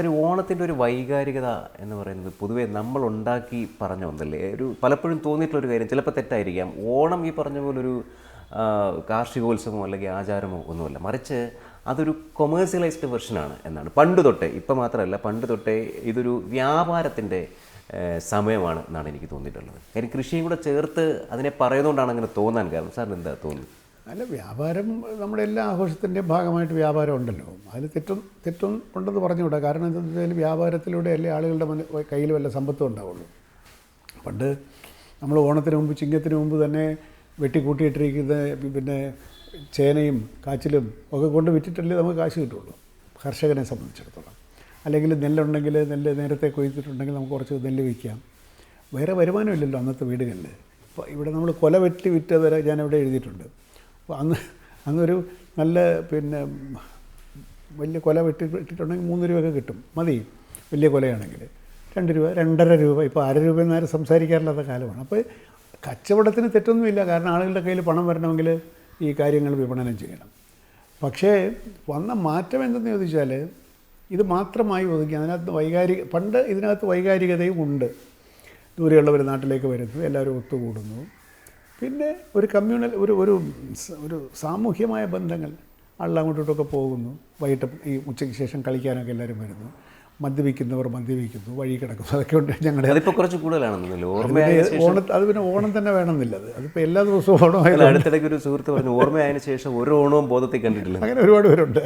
ശരി ഓണത്തിന്റെ ഒരു വൈകാരികത എന്ന് പറയുന്നത് പൊതുവേ നമ്മൾ ഉണ്ടാക്കി പറഞ്ഞ ഒന്നല്ലേ? ഒരു പലപ്പോഴും തോന്നിയിട്ടുള്ള ഒരു കാര്യം ചിലപ്പോൾ തെറ്റായിരിക്കാം. ഓണം ഈ പറഞ്ഞ പോലെ ഒരു കാർഷികോത്സവമോ അല്ലെങ്കിൽ ആചാരമോ ഒന്നുമല്ല. മറിച്ച് അതൊരു കൊമേഴ്സ്യലൈസ്ഡ് വെർഷനാണ് എന്നാണ്. പണ്ട് തൊട്ടേ ഇപ്പം മാത്രമല്ല പണ്ട് തൊട്ടേ ഇതൊരു വ്യാപാരത്തിന്റെ സമയമാണ് എന്നാണ് എനിക്ക് തോന്നിയിട്ടുള്ളത്. കാര്യം കൃഷിയും കൂടെ ചേർത്ത് അതിനെ പറയുന്നതുകൊണ്ടാണ് അങ്ങനെ തോന്നാൻ കാരണം. സാറിന് എന്താ തോന്നുന്നു അല്ല വ്യാപാരം നമ്മുടെ എല്ലാ ആഘോഷത്തിന്റെയും ഭാഗമായിട്ട് വ്യാപാരം ഉണ്ടല്ലോ. അതിൽ തെറ്റും തെറ്റും ഉണ്ടെന്ന് പറഞ്ഞുകൂടാ. കാരണം എന്താണെന്ന് വെച്ചാൽ വ്യാപാരത്തിലൂടെ അല്ലേ ആളുകളുടെ മന കയ്യിൽ വല്ല സമ്പത്തും ഉണ്ടാവുള്ളൂ. പണ്ട് നമ്മൾ ഓണത്തിന് മുമ്പ് ചിങ്ങത്തിന് മുമ്പ് തന്നെ വെട്ടിക്കൂട്ടിയിട്ടിരിക്കുന്ന പിന്നെ ചേനയും കാച്ചിലും ഒക്കെ കൊണ്ട് വിറ്റിട്ടല്ലേ നമുക്ക് കാശ് കിട്ടുള്ളൂ. കർഷകനെ സംബന്ധിച്ചിടത്തോളം. അല്ലെങ്കിൽ നെല്ലുണ്ടെങ്കിൽ നെല്ല് നേരത്തെ കൊയ്ത്തിട്ടുണ്ടെങ്കിൽ നമുക്ക് കുറച്ച് നെല്ല് വിൽക്കാം. വേറെ വരുമാനമില്ലല്ലോ അന്നത്തെ വീടുകളിൽ. ഇപ്പോൾ ഇവിടെ നമ്മൾ കൊല വെട്ടി വിറ്റ വരെ ഞാനിവിടെ എഴുതിയിട്ടുണ്ട്. അന്ന് അന്നൊരു നല്ല പിന്നെ വലിയ കൊല വെട്ടി വെട്ടിട്ടുണ്ടെങ്കിൽ മൂന്ന് രൂപയൊക്കെ കിട്ടും. മതി. വലിയ കൊലയാണെങ്കിൽ. രണ്ട് രൂപ രണ്ടര രൂപ. ഇപ്പോൾ അര രൂപ എന്നാരും സംസാരിക്കാറില്ലാത്ത കാലമാണ്. അപ്പോൾ കച്ചവടത്തിന് തെറ്റൊന്നുമില്ല. കാരണം ആളുകളുടെ കയ്യിൽ പണം വരണമെങ്കിൽ ഈ കാര്യങ്ങൾ വിപണനം ചെയ്യണം. പക്ഷേ വന്ന മാറ്റം എന്തെന്ന് ചോദിച്ചാൽ ഇത് മാത്രമായി ഒതുക്കി. അതിനകത്ത് വൈകാരിക പണ്ട് ഇതിനകത്ത് വൈകാരികതയും ഉണ്ട്. ദൂരെയുള്ളവർ നാട്ടിലേക്ക് വരുന്നത് എല്ലാവരും ഒത്തുകൂടുന്നു. പിന്നെ ഒരു കമ്മ്യൂണൽ ഒരു ഒരു ഒരു സാമൂഹ്യമായ ബന്ധങ്ങൾ ആളുകൾ അങ്ങോട്ടോട്ടൊക്കെ പോകുന്നു. വൈകിട്ട് ഈ ഉച്ചയ്ക്ക് ശേഷം കളിക്കാനൊക്കെ എല്ലാവരും വരുന്നു. മദ്യപിക്കുന്നവർ മദ്യപിക്കുന്നു വഴി കിടക്കുന്നു. അതൊക്കെ ഉണ്ട് ഞങ്ങളുടെ അതിപ്പോൾ കുറച്ച് കൂടുതലാണെന്നല്ലോ ഓണ അത് പിന്നെ ഓണം തന്നെ വേണമെന്നില്ല. അത് അതിപ്പോൾ എല്ലാ ദിവസവും ഓണമായാലും അടുത്തിടയ്ക്ക് ഒരു സുഹൃത്ത് പറഞ്ഞു ഓർമ്മയായതിനു ശേഷം ഒരു ഓണവും ബോധത്തിൽ കണ്ടിട്ടില്ല അങ്ങനെ ഒരുപാട് പേരുണ്ട്.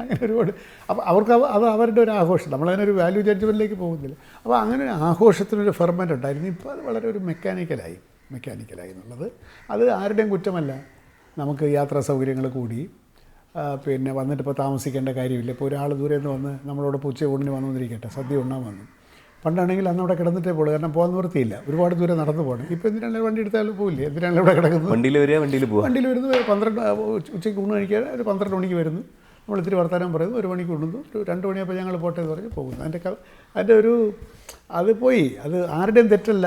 അങ്ങനെ ഒരുപാട് അപ്പോൾ അവർക്ക് അത് അവരുടെ ഒരു ആഘോഷം. നമ്മളതിനൊരു വാല്യൂ ജഡ്ജ്മെന്റിലേക്ക് പോകുന്നില്ല. അപ്പോൾ അങ്ങനെ ഒരു ആഘോഷത്തിനൊരു ഫെർമെന്റ് ഉണ്ടായിരുന്നു. ഇപ്പോൾ അത് വളരെ ഒരു മെക്കാനിക്കലായി മെക്കാനിക്കലായി എന്നുള്ളത്. അത് ആരുടെയും കുറ്റമല്ല. നമുക്ക് യാത്രാ സൗകര്യങ്ങൾ കൂടി. പിന്നെ വന്നിട്ട് ഇപ്പോൾ താമസിക്കേണ്ട കാര്യമില്ല. ഇപ്പോൾ ഒരാൾ ദൂരെ നിന്ന് വന്ന് നമ്മളോടൊപ്പം ഉച്ച ഊണിന് വന്നുകൊണ്ടിരിക്കട്ടെ സദ്യ ഉണ്ണാൻ വന്നു. പണ്ടാണെങ്കിൽ അന്ന് അവിടെ കിടന്നിട്ടേ പോകും കാരണം പോകാൻ നിവൃത്തിയില്ല. ഒരുപാട് ദൂരെ നടന്നു പോകണം. ഇപ്പോൾ എന്തിനാണ് വണ്ടി എടുത്താലും പോകില്ലേ എന്തിനാണ് ഇവിടെ കിടക്കുന്നത്? വണ്ടിയിൽ വരിക വണ്ടിയിൽ പോകും വണ്ടിയിൽ വരുന്നു ഒരു പന്ത്രണ്ട് ഉച്ചയ്ക്ക് ഊണ് കഴിക്കാൻ ഒരു പന്ത്രണ്ട് മണിക്ക് വരുന്നു. നമ്മൾ ഇത്തിരി വർത്തമാനം പറയുന്നു. ഒരു മണിക്ക് ഉണ്ണുന്നു. ഒരു രണ്ട് മണിയപ്പോൾ ഞങ്ങൾ പോട്ടെ എന്ന് പറഞ്ഞ് പോകുന്നു. അതിന്റെ അതിന്റെ ഒരു അത് പോയി. അത് ആരുടെയും തെറ്റല്ല.